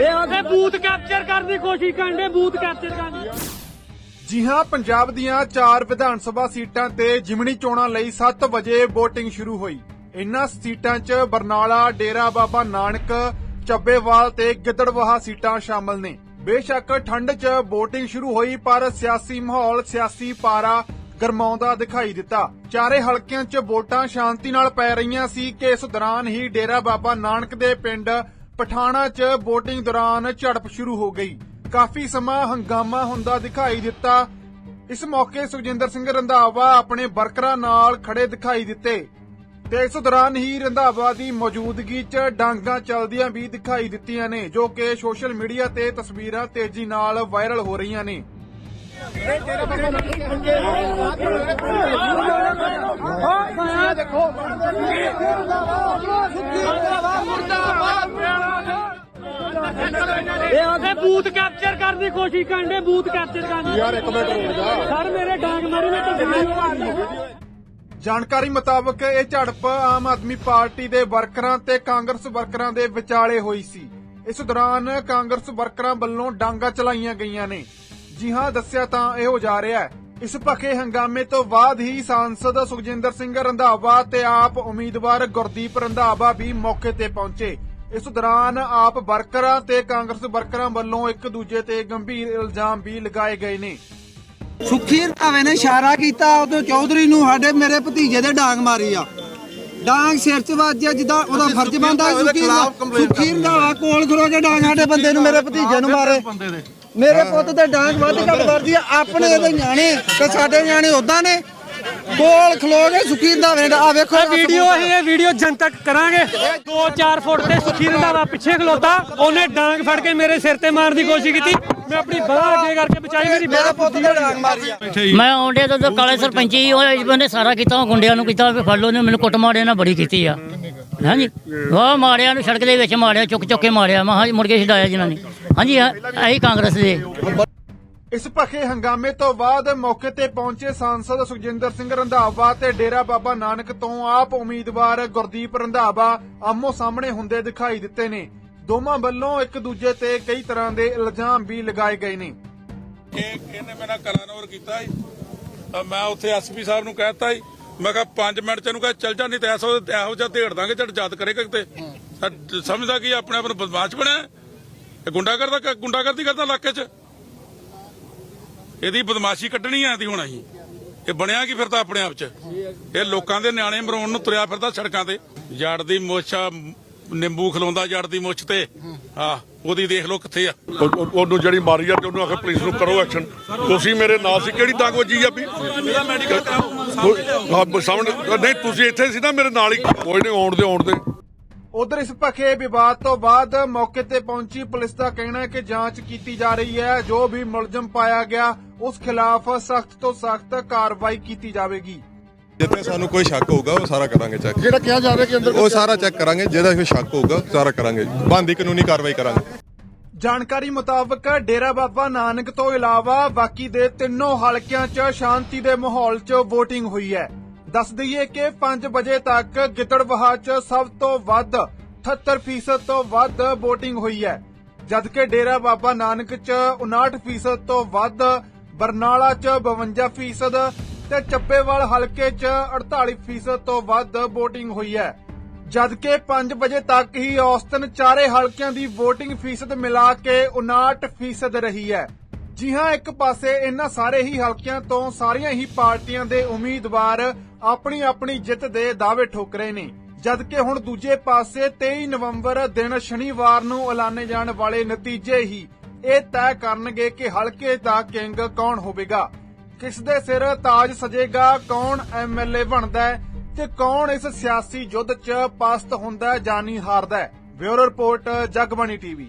ਇਹ ਆਦੇ booth capture ਕਰਨ ਦੀ ਕੋਸ਼ਿਸ਼ ਕਰਨ ਬੂਥ ਕੈਪਚਰ ਕਰਨ ਦੀ। ਜੀ ਹਾਂ, ਪੰਜਾਬ ਦੀਆਂ ਚਾਰ ਵਿਧਾਨ ਸਭਾ ਸੀਟਾਂ ਤੇ ਜਿਮਣੀ ਚੋਣਾਂ ਲਈ 7 ਵਜੇ VOTING ਸ਼ੁਰੂ ਹੋਈ। ਇਨ੍ਹਾਂ ਸੀਟਾਂ 'ਚ ਬਰਨਾਲਾ, ਡੇਰਾ ਬਾਬਾ ਨਾਨਕ, ਚੱਬੇਵਾਲ ਤੇ ਗਿੱਦੜਵਾਹਾ ਸੀਟਾਂ ਸ਼ਾਮਲ ਨੇ। ਬੇਸ਼ੱਕ ਠੰਡ 'ਚ VOTING ਸ਼ੁਰੂ ਹੋਈ, ਪਰ ਸਿਆਸੀ ਮਾਹੌਲ, ਸਿਆਸੀ ਪਾਰਾ ਗਰਮਾਉਂਦਾ ਦਿਖਾਈ ਦਿੱਤਾ। ਚਾਰੇ ਹਲਕਿਆਂ 'ਚ ਵੋਟਾਂ ਸ਼ਾਂਤੀ ਨਾਲ ਪੈ ਰਹੀਆਂ ਸੀ ਕਿ ਇਸ ਦੌਰਾਨ ਹੀ ਡੇਰਾ ਬਾਬਾ ਨਾਨਕ ਦੇ ਪਿੰਡ ਪਠਾਣਾ 'ਚ VOTING ਦੌਰਾਨ ਝੜਪ ਸ਼ੁਰੂ ਹੋ ਗਈ। ਕਾਫੀ ਸਮਾਂ ਹੰਗਾਮਾ ਹੁੰਦਾ ਦਿਖਾਈ ਦਿੱਤਾ। ਇਸ ਮੌਕੇ ਸੁਖਜਿੰਦਰ ਸਿੰਘ ਰੰਧਾਵਾ ਆਪਣੇ ਵਰਕਰਾਂ ਨਾਲ ਖੜੇ ਦਿਖਾਈ ਦਿੱਤੇ ਤੇ ਇਸ ਦੌਰਾਨ ਹੀ ਰੰਧਾਵਾ ਦੀ ਮੌਜੂਦਗੀ 'ਚ ਡਾਂਗਾਂ ਚੱਲਦੀਆਂ ਵੀ ਦਿਖਾਈ ਦਿੱਤੀਆਂ ਨੇ, ਜੋ ਕਿ ਸੋਸ਼ਲ ਮੀਡੀਆ ਤੇ ਤਸਵੀਰਾਂ ਤੇਜ਼ੀ ਨਾਲ ਵਾਇਰਲ ਹੋ ਰਹੀਆਂ ਨੇ। ਇਹ ਬੂਥ ਕੈਪਚਰ ਕਰਨ ਦੀ ਕੋਸ਼ਿਸ਼ ਕਰਨ ਦੇ ਬੂਥ ਕੈਪਚਰ ਕਰਨ ਦੀ। ਯਾਰ ਇੱਕ ਮਿੰਟ ਰੁਕ ਜਾ। ਸਰ ਮੇਰੇ ਡਾਂਗ ਮਾਰੀ ਮੈਂ ਤਾਂ ਜਾਣਕਾਰੀ ਮੁਤਾਬਕ ਇਹ ਝੜਪ ਆਮ ਆਦਮੀ ਪਾਰਟੀ ਦੇ ਵਰਕਰਾਂ ਤੇ ਕਾਂਗਰਸ ਵਰਕਰਾਂ ਦੇ ਵਿਚਾਲੇ ਹੋਈ ਸੀ। ਇਸ ਦੌਰਾਨ ਕਾਂਗਰਸ ਵਰਕਰਾਂ ਵੱਲੋਂ ਡਾਂਗਾ ਚਲਾਈਆਂ ਗਈਆਂ ਨੇ। ਜੀ ਹਾਂ ਦੱਸਿਆ ਤਾਂ ਇਹੋ ਜਾ ਰਿਹਾ ਹੈ। ਇਸ ਭਖੇ ਹੰਗਾਮੇ ਤੋਂ ਬਾਅਦ ਹੀ ਸਾਂਸਦ ਸੁਖਜਿੰਦਰ ਸਿੰਘ ਰੰਧਾਵਾ ਤੇ ਆਪ ਉਮੀਦਵਾਰ ਗੁਰਦੀਪ ਰੰਧਾਵਾ ਵੀ ਮੌਕੇ ਤੇ ਪਹੁੰਚੇ। ਇਸ ਦੌਰਾਨ ਆਪ ਵਰਕਰਾਂ ਤੇ ਕਾਂਗਰਸ ਵਰਕਰਾਂ ਵੱਲੋਂ ਇੱਕ ਦੂਜੇ ਤੇ ਗੰਭੀਰ ਇਲਜ਼ਾਮ ਵੀ ਲਗਾਏ ਗਏ ਨੇ। ਸੁਖੀ ਰੰਧਾਵੇ ਨੇ ਇਸ਼ਾਰਾ ਕੀਤਾ ਉਦੋਂ ਚੌਧਰੀ ਨੂੰ ਸਾਡੇ ਮੇਰੇ ਭਤੀਜੇ ਦੇ ਡਾਂਗ ਮਾਰੀ ਆ। ਡਾਂਗ ਸਿਰ 'ਚ ਵੱਜਿਆ ਜਿੱਦਾਂ ਉਹਦਾ ਫਰਜ਼ ਬਣਦਾ ਸੁਖੀ ਸੁਖੀ ਰੰਧਾਵਾ ਕੋਲ ਖਲੋ ਕੇ ਡਾਂਗ ਸਾਡੇ ਬੰਦੇ ਨੂੰ ਮੇਰੇ ਭਤੀਜੇ ਨੂੰ ਮਾਰੇ। ਮੇਰੇ ਪੁੱਤ ਤੇ ਡਾਂਗ ਵੱਧ ਘੱਟ ਵਰਦੀ ਆ ਆਪਣੇ ਇਹਦੇ ਨਿਆਣੇ ਤੇ ਸਾਡੇ ਨਿਆਣੇ ਉਦਾਂ ਨੇ। ਕੋਲ ਖਲੋ ਕੇ ਸੁਖੀ ਰੰਧਾਵੇ ਦਾ ਆ ਵੇਖੋ ਵੀਡੀਓ ਅਸੀਂ ਇਹ ਵੀਡੀਓ ਜਨਤਕ ਕਰਾਂਗੇ। 2-4 ਫੁੱਟ ਤੇ ਸੁਖੀ ਰੰਧਾਵਾ ਪਿੱਛੇ ਖਲੋਤਾ ਉਹਨੇ ਡਾਂਗ ਫੜ ਕੇ ਮੇਰੇ ਸਿਰ ਤੇ ਮਾਰਨ ਦੀ ਕੋਸ਼ਿਸ਼ ਕੀਤੀ। ਮੈਂ ਆਪਣੀ ਬਾਹ ਅੱਗੇ ਕਰਕੇ ਬਚਾਈ ਮੇਰੀ ਮੇਰੇ ਪੁੱਤ ਤੇ ਡਾਂਗ ਮਾਰੀ ਆ। ਮੈਂ ਆਉਂਦੇ ਤੋਂ ਕਾਲੇ ਸਰਪੰਚੀ ਉਹ ਇਸ ਬੰਦੇ ਸਾਰਾ ਕੀਤਾ ਉਹ ਗੁੰਡਿਆਂ ਨੂੰ ਕੀਤਾ ਫੜ ਲਓ ਨੇ ਮੈਨੂੰ ਕੁੱਟ ਮਾਰਿਆ ਨਾ ਬੜੀ ਕੀਤੀ ਆ। ਹਾਂਜੀ? ਉਹ ਮਾਰਿਆ ਨੂੰ ਸੜਕ ਦੇ ਵਿੱਚ ਮਾਰਿਆ ਚੁੱਕ ਚੁੱਕ ਕੇ ਮਾਰਿਆ। ਮੈਂ ਹਾਂ ਮੁੜ ਕੇ ਛਡਾਇਆ ਜਿਨ੍ਹਾਂ ਨੇ ਹਾਂਜੀ ਆਹੀ ਕਾਂਗਰਸ ਦੇ। ਇਸ ਭਖੇ ਹੰਗਾਮੇ ਤੋਂ ਬਾਅਦ ਮੌਕੇ ਤੇ ਪਹੁੰਚੇ ਸਾਂਸਦ ਸੁਖਜਿੰਦਰ ਸਿੰਘ ਰੰਧਾਵਾ ਤੇ ਡੇਰਾ ਬਾਬਾ ਨਾਨਕ ਤੋਂ ਆਪ ਉਮੀਦਵਾਰ ਗੁਰਦੀਪ ਰੰਧਾਵਾ ਆਮੋ ਸਾਹਮਣੇ ਹੁੰਦੇ ਦਿਖਾਈ ਦਿੱਤੇ ਨੇ। ਦੋਵਾਂ ਵੱਲੋਂ ਇੱਕ ਦੂਜੇ ਤੇ ਕਈ ਤਰ੍ਹਾਂ ਦੇ ਇਲਜ਼ਾਮ ਵੀ ਲਗਾਏ ਗਏ ਨੇ। ਇਹ ਇਹਨੇ ਮੇਰਾ ਕਲਾਨੌਰ ਕੀਤਾ ਤਾਂ ਮੈਂ ਉੱਥੇ ਐਸਪੀ ਸਾਹਿਬ ਨੂੰ ਕਹਿਤਾ ਸੀ। ਮੈਂ ਕਿਹਾ 5 ਮਿੰਟ ਚ ਇਹਨੂੰ ਕਹ ਚੱਲ ਜਾ ਨਹੀਂ ਤੇ ਐਸੋ ਇਹੋ ਜਿਹਾ ਢੇੜ ਦਾਂਗੇ ਜਦ ਯਾਦ ਕਰੇਗਾ ਕਿਤੇ। ਸਮਝਦਾ ਕਿ ਆਪਣੇ ਆਪ ਨੂੰ ਬਦਮਾਸ਼ ਬਣਿਆ? ਇਹ ਗੁੰਡਾ ਕਰਦਾ ਗੁੰਡਾਗਰਦੀ ਕਰਦਾ ਇਲਾਕੇ 'ਚ? ਇਹਦੀ ਬਦਮਾਸ਼ੀ ਕੱਢਣੀ ਆ ਦੀ ਹੁਣ ਅਸੀਂ। ਇਹ ਬਣਿਆ ਕੀ ਫਿਰਦਾ ਆਪਣੇ ਆਪ 'ਚ? ਇਹ ਲੋਕਾਂ ਦੇ ਨਿਆਣੇ ਮਰਾਉਣ ਨੂੰ ਤੁਰਿਆ ਫਿਰਦਾ ਸੜਕਾਂ ਤੇ। ਜੜ ਦੀ ਮੋਛਾ ਨਿੰਬੂ ਖਲੋਂਦਾ ਜੜ ਦੀ ਮੁੱਛ ਤੇ। ਆ ਉਹਦੀ ਦੇਖ ਲਓ ਕਿੱਥੇ ਆ। ਉਹ- ਉਹ- ਉਹਨੂੰ ਜਿਹੜੀ ਮਾਰੀ ਆ ਤੇ ਉਹਨੂੰ ਆਖੇ ਪੁਲਿਸ ਨੂੰ ਕਰੋ ਐਕਸ਼ਨ। ਤੁਸੀਂ ਮੇਰੇ ਨਾਲ ਸੀ ਕਿਹੜੀ ਦਾਗ ਵੱਜੀ ਆ ਵੀ? ਮੇਰਾ ਮੈਡੀਕਲ ਹਾਂ, ਸਾਹਮਣੇ ਨਹੀਂ ਤੁਸੀਂ ਇੱਥੇ ਸੀ ਨਾ ਮੇਰੇ ਨਾਲ ਹੀ। ਕੋਈ ਨਹੀਂ ਆਉਣ ਦੇ ਆਉਣ ਦੇ ਉਧਰ ਇਸ ਭਖੇ ਵਿਵਾਦ ਤੋਂ ਬਾਅਦ ਮੌਕੇ ਤੇ ਪਹੁੰਚੀ ਪੁਲਿਸ ਦਾ ਕਹਿਣਾ ਹੈ ਕਿ ਜਾਂਚ ਕੀਤੀ ਜਾ ਰਹੀ ਹੈ। ਜੋ ਵੀ ਮੁਲਜ਼ਮ ਪਾਇਆ ਗਿਆ ਉਸ ਖਿਲਾਫ ਸਖਤ ਤੋਂ ਸਖਤ ਕਾਰਵਾਈ ਕੀਤੀ ਜਾਵੇਗੀ। ਜਿੱਥੇ ਸਾਨੂੰ ਕੋਈ ਸ਼ੱਕ ਹੋਊਗਾ ਉਹ ਸਾਰਾ ਕਰਾਂਗੇ ਚੈੱਕ ਜਿਹੜਾ ਕਿਹਾ ਜਾ ਰਿਹਾ ਕਿ ਅੰਦਰ ਉਹ ਸਾਰਾ ਚੈੱਕ ਕਰਾਂਗੇ ਜਿਹਦਾ ਕੋਈ ਸ਼ੱਕ ਹੋਊਗਾ ਸਾਰਾ ਕਰਾਂਗੇ। ਬੰਦੀ ਕਾਨੂੰਨੀ ਕਾਰਵਾਈ ਕਰਾਂਗੇ। ਜਾਣਕਾਰੀ ਮੁਤਾਬਕ ਡੇਰਾ ਬਾਬਾ ਨਾਨਕ ਤੋਂ ਇਲਾਵਾ ਬਾਕੀ ਦੇ ਤਿੰਨੋਂ ਹਲਕਿਆਂ 'ਚ ਸ਼ਾਂਤੀ ਦੇ ਮਾਹੌਲ 'ਚ VOTING ਹੋਈ ਹੈ। ਦੱਸ ਦਈਏ ਕਿ 5 ਵਜੇ ਤੱਕ ਗਿੱਦੜਬਾਹਾ 'ਚ ਸਭ ਤੋਂ ਵੱਧ 78% ਤੋਂ ਵੱਧ VOTING ਹੋਈ ਹੈ। ਜਦਕਿ ਡੇਰਾ ਬਾਬਾ ਨਾਨਕ 'ਚ 59% ਤੋਂ ਵੱਧ, ਬਰਨਾਲਾ 'ਚ 52% ਤੇ ਚੱਬੇਵਾਲ ਹਲਕੇ 'ਚ 48% ਤੋਂ ਵੱਧ VOTING ਹੋਈ ਹੈ। ਜਦਕਿ 5 ਵਜੇ ਤੱਕ ਹੀ ਔਸਤਨ ਚਾਰੇ ਹਲਕਿਆਂ ਦੀ VOTING ਫੀਸਦ ਮਿਲਾ ਕੇ 59% ਰਹੀ ਹੈ। ਜੀ ਹਾਂ ਇੱਕ ਪਾਸੇ ਇਹਨਾਂ ਸਾਰੇ ਹੀ ਹਲਕਿਆਂ ਤੋਂ ਸਾਰੀਆਂ ਹੀ ਪਾਰਟੀਆਂ ਦੇ ਉਮੀਦਵਾਰ ਆਪਣੀ ਆਪਣੀ ਜਿੱਤ ਦੇ ਦਾਅਵੇ ਠੋਕ ਰਹੇ ਨੇ। ਜਦਕਿ ਹੁਣ ਦੂਜੇ ਪਾਸੇ 23 ਨਵੰਬਰ ਦਿਨ ਸ਼ਨੀਵਾਰ ਨੂੰ ਐਲਾਨੇ ਜਾਣ ਵਾਲੇ ਨਤੀਜੇ ਹੀ ਇਹ ਤੈਅ ਕਰਨਗੇ ਕਿ ਹਲਕੇ ਦਾ ਕਿੰਗ ਕੌਣ ਹੋਵੇਗਾ। ਕਿਸ ਦੇ ਸਿਰ ਤਾਜ ਸਜੇਗਾ ਕੌਣ ਐਮਐਲਏ ਬਣਦਾ ਹੈ ਤੇ ਕੌਣ ਇਸ ਸਿਆਸੀ ਯੁੱਧ 'ਚ ਪਸਤ ਹੁੰਦਾ ਹੈ, ਜਾਨੀ ਹਾਰਦਾ ਹੈ। Bureau report Jagbani TV.